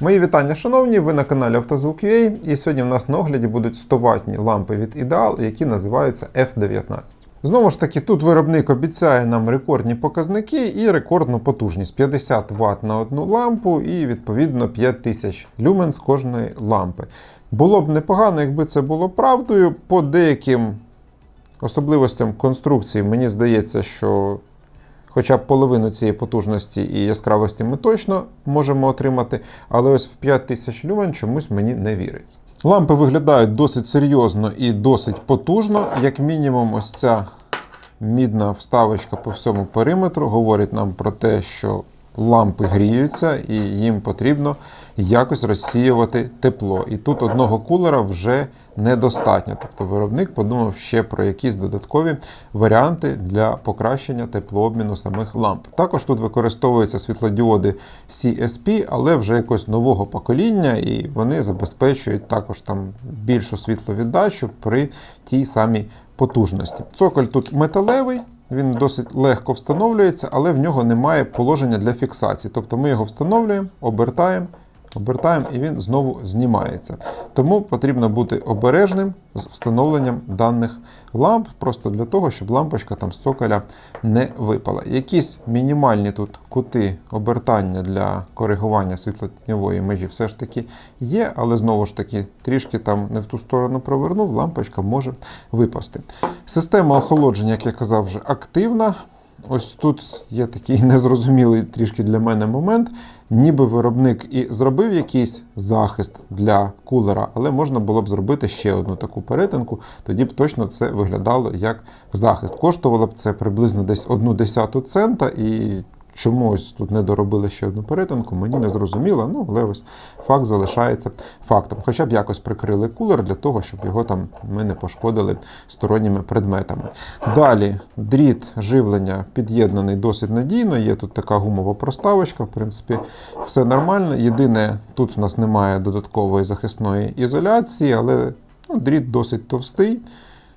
Мої вітання, шановні, ви на каналі Автозвук.ua і сьогодні в нас на огляді будуть 100 ватні лампи від Ideal, які називаються F19. Знову ж таки, тут виробник обіцяє нам рекордні показники і рекордну потужність 50 Вт на одну лампу і відповідно 5000 люмен з кожної лампи. Було б непогано, якби це було правдою. По деяким особливостям конструкції мені здається, що Хоча б половину цієї потужності і яскравості ми точно можемо отримати, але ось в 5000 люмен чомусь мені не віриться. Лампи виглядають досить серйозно і досить потужно. Як мінімум, ось ця мідна вставочка по всьому периметру говорить нам про те, що лампи гріються і їм потрібно якось розсіювати тепло. І тут одного кулера вже недостатньо. Тобто виробник подумав ще про якісь додаткові варіанти для покращення теплообміну самих ламп. Також тут використовуються світлодіоди CSP, але вже якось нового покоління, і вони забезпечують також там більшу світловіддачу при тій самій потужності. Цоколь тут металевий. Він досить легко встановлюється, але в нього немає положення для фіксації. Тобто ми його встановлюємо, обертаємо, обертаємо і він знову знімається. Тому потрібно бути обережним з встановленням даних ламп, просто для того, щоб лампочка там з цоколя не випала. Якісь мінімальні тут кути обертання для коригування світлотіньової межі все ж таки є, але знову ж таки трішки там не в ту сторону провернув, лампочка може випасти. Система охолодження, як я казав, вже активна. Ось тут є такий незрозумілий трішки для мене момент. Ніби виробник і зробив якийсь захист для кулера, але можна було б зробити ще одну таку перетинку, тоді б точно це виглядало як захист. Коштувало б це приблизно десь одну десяту цента, і чомусь тут не доробили ще одну перетинку, мені не зрозуміло, ну але ось факт залишається фактом. Хоча б якось прикрили кулер для того, щоб його там ми не пошкодили сторонніми предметами. Далі дріт живлення під'єднаний досить надійно. Є тут така гумова проставочка, в принципі, все нормально. Єдине, тут в нас немає додаткової захисної ізоляції, але ну, дріт досить товстий.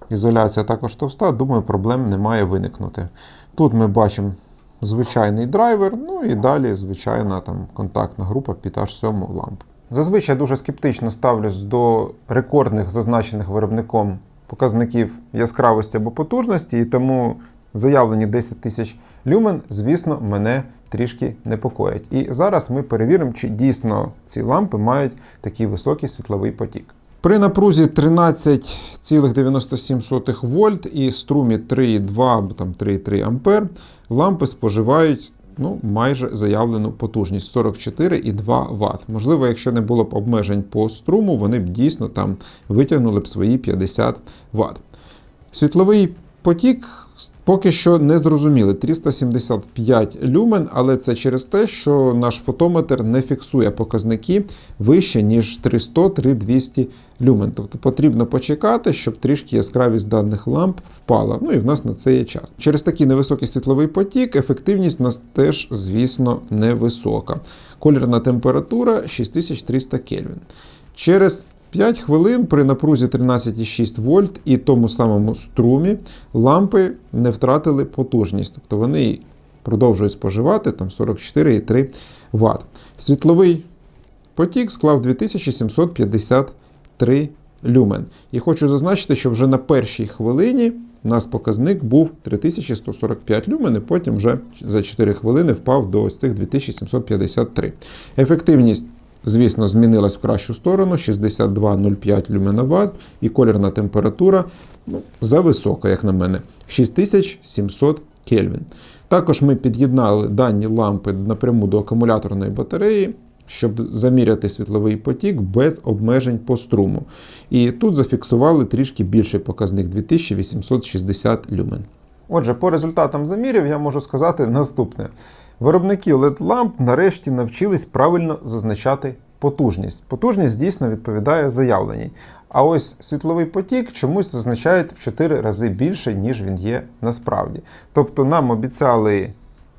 Ізоляція також товста, думаю, проблем не має виникнути. Тут ми бачимо звичайний драйвер, ну і далі звичайна там контактна група під аж 7 лампу. Зазвичай дуже скептично ставлюсь до рекордних зазначених виробником показників яскравості або потужності, і тому заявлені 10 тисяч люмен, звісно, мене трішки непокоять. І зараз ми перевіримо, чи дійсно ці лампи мають такий високий світловий потік. При напрузі 13,97 вольт і струмі 3,2 або там 3,3 ампер лампи споживають ну, майже заявлену потужність 44,2 Вт. Можливо, якщо не було б обмежень по струму, вони б дійсно там витягнули б свої 50 Вт. Світловий потік поки що не зрозуміли 375 люмен, але це через те, що наш фотометр не фіксує показники вище, ніж 300-3200 люмен. Тобто потрібно почекати, щоб трішки яскравість даних ламп впала. Ну і в нас на це є час. Через такий невисокий світловий потік ефективність у нас теж, звісно, невисока. Колірна температура 6300 Кельвін. Через 5 хвилин при напрузі 13,6 вольт і тому самому струмі лампи не втратили потужність, тобто вони продовжують споживати там 44,3 Вт. Світловий потік склав 2753 люмен. І хочу зазначити, що вже на першій хвилині у нас показник був 3145 люмен, і потім вже за 4 хвилини впав до ось цих 2753. Ефективність Звісно, змінилась в кращу сторону 62,05 люменоват і колірна температура ну, зависока, як на мене, 6700 Кельвін. Також ми під'єднали дані лампи напряму до акумуляторної батареї, щоб заміряти світловий потік без обмежень по струму. І тут зафіксували трішки більший показник 2860 люмен. Отже, по результатам замірів я можу сказати наступне. Виробники LED-ламп нарешті навчились правильно зазначати потужність. Потужність дійсно відповідає заявленій. А ось світловий потік чомусь зазначають в 4 рази більше, ніж він є насправді. Тобто нам обіцяли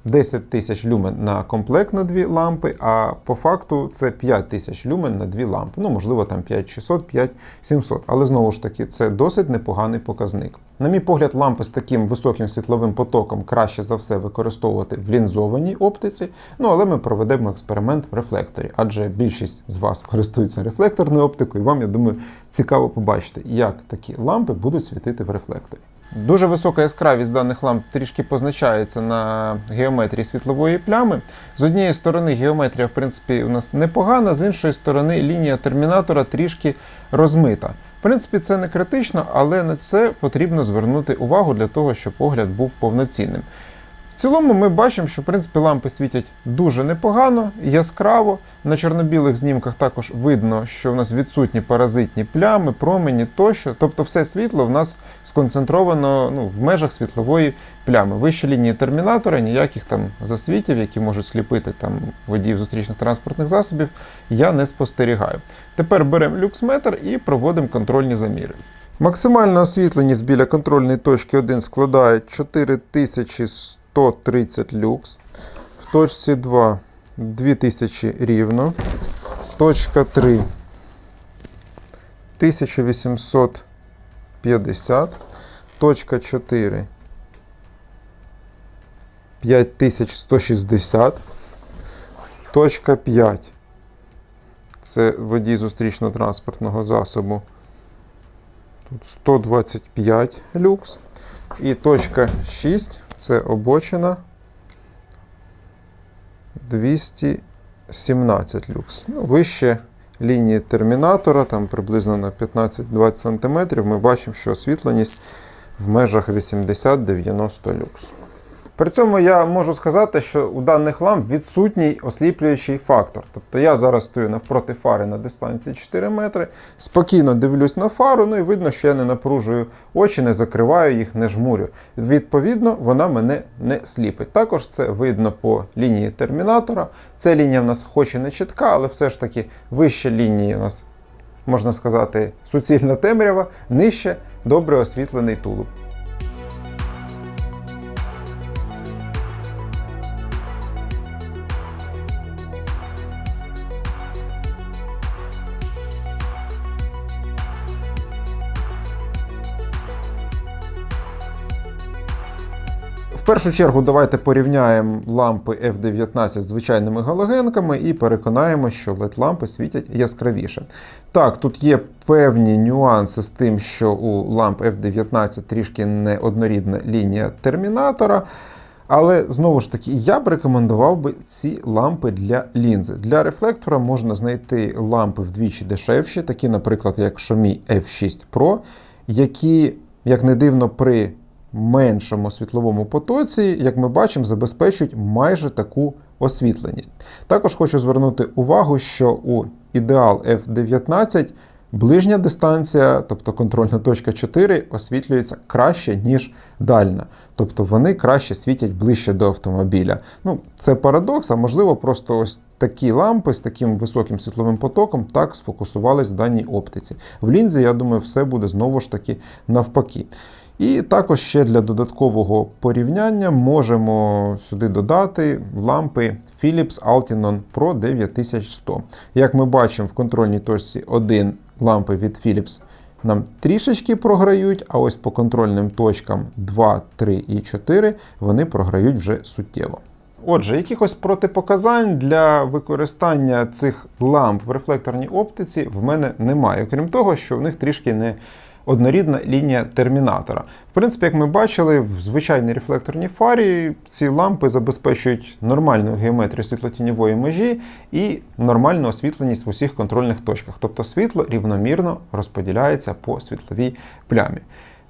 10 тисяч люмен на комплект на дві лампи, а по факту це 5 тисяч люмен на дві лампи. Ну, можливо, там 5600, 5700. Але знову ж таки, це досить непоганий показник. На мій погляд, лампи з таким високим світловим потоком краще за все використовувати в лінзованій оптиці. Ну, але ми проведемо експеримент в рефлекторі, адже більшість з вас користується рефлекторною оптикою, і вам, я думаю, цікаво побачити, як такі лампи будуть світити в рефлекторі. Дуже висока яскравість даних ламп трішки позначається на геометрії світлової плями. З однієї сторони, геометрія, в принципі, у нас непогана, з іншої сторони, лінія термінатора трішки розмита. В принципі, це не критично, але на це потрібно звернути увагу для того, щоб огляд був повноцінним. В цілому ми бачимо, що в принципі лампи світять дуже непогано, яскраво. На чорно-білих знімках також видно, що в нас відсутні паразитні плями, промені тощо. Тобто все світло в нас сконцентровано ну, в межах світлової плями. Вище лінії термінатора, ніяких там засвітів, які можуть сліпити там водіїв зустрічних транспортних засобів, я не спостерігаю. Тепер беремо люксметр і проводимо контрольні заміри. Максимальна освітленість біля контрольної точки 1 складає 4130 люкс. В точці 2 2000 рівно. Точка 3 1850. Точка 4 5160. Точка 5. Це водій зустрічного транспортного засобу. Тут 125 люкс. І точка 6 це обочина 217 люкс. Ну, вище лінії термінатора, там приблизно на 15-20 см, ми бачимо, що освітленість в межах 80-90 люкс. При цьому я можу сказати, що у даних ламп відсутній осліплюючий фактор. Тобто я зараз стою навпроти фари на дистанції 4 метри, спокійно дивлюсь на фару, ну і видно, що я не напружую очі, не закриваю їх, не жмурю. Відповідно, вона мене не сліпить. Також це видно по лінії термінатора. Ця лінія в нас хоч і не чітка, але все ж таки вища лінії у нас, можна сказати, суцільна темрява, нижче добре освітлений тулуб. В першу чергу давайте порівняємо лампи F19 з звичайними галогенками і переконаємо, що LED-лампи світять яскравіше. Так, тут є певні нюанси з тим, що у ламп F19 трішки неоднорідна лінія термінатора. Але знову ж таки, я б рекомендував би ці лампи для лінзи. Для рефлектора можна знайти лампи вдвічі дешевші, такі, наприклад, як Xiaomi F6 Pro, які, як не дивно, при меншому світловому потоці, як ми бачимо, забезпечують майже таку освітленість. Також хочу звернути увагу, що у ідеал F19 ближня дистанція, тобто контрольна точка 4, освітлюється краще, ніж дальна. Тобто вони краще світять ближче до автомобіля. Ну, Це парадокс, а можливо, просто ось такі лампи з таким високим світловим потоком так сфокусувались в даній оптиці. В лінзі, я думаю, все буде знову ж таки навпаки. І також ще для додаткового порівняння можемо сюди додати лампи Philips Altinon Pro 9100. Як ми бачимо, в контрольній точці 1 лампи від Philips нам трішечки програють, а ось по контрольним точкам 2, 3 і 4 вони програють вже суттєво. Отже, якихось протипоказань для використання цих ламп в рефлекторній оптиці в мене немає. Окрім того, що в них трішки не однорідна лінія термінатора. В принципі, як ми бачили, в звичайній рефлекторній фарі ці лампи забезпечують нормальну геометрію світлотіньової межі і нормальну освітленість в усіх контрольних точках. Тобто світло рівномірно розподіляється по світловій плямі.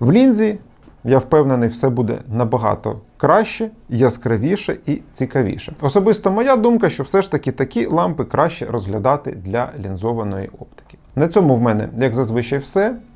В лінзі, я впевнений, все буде набагато краще, яскравіше і цікавіше. Особисто моя думка, що все ж таки такі лампи краще розглядати для лінзованої оптики. На цьому в мене, як зазвичай, все.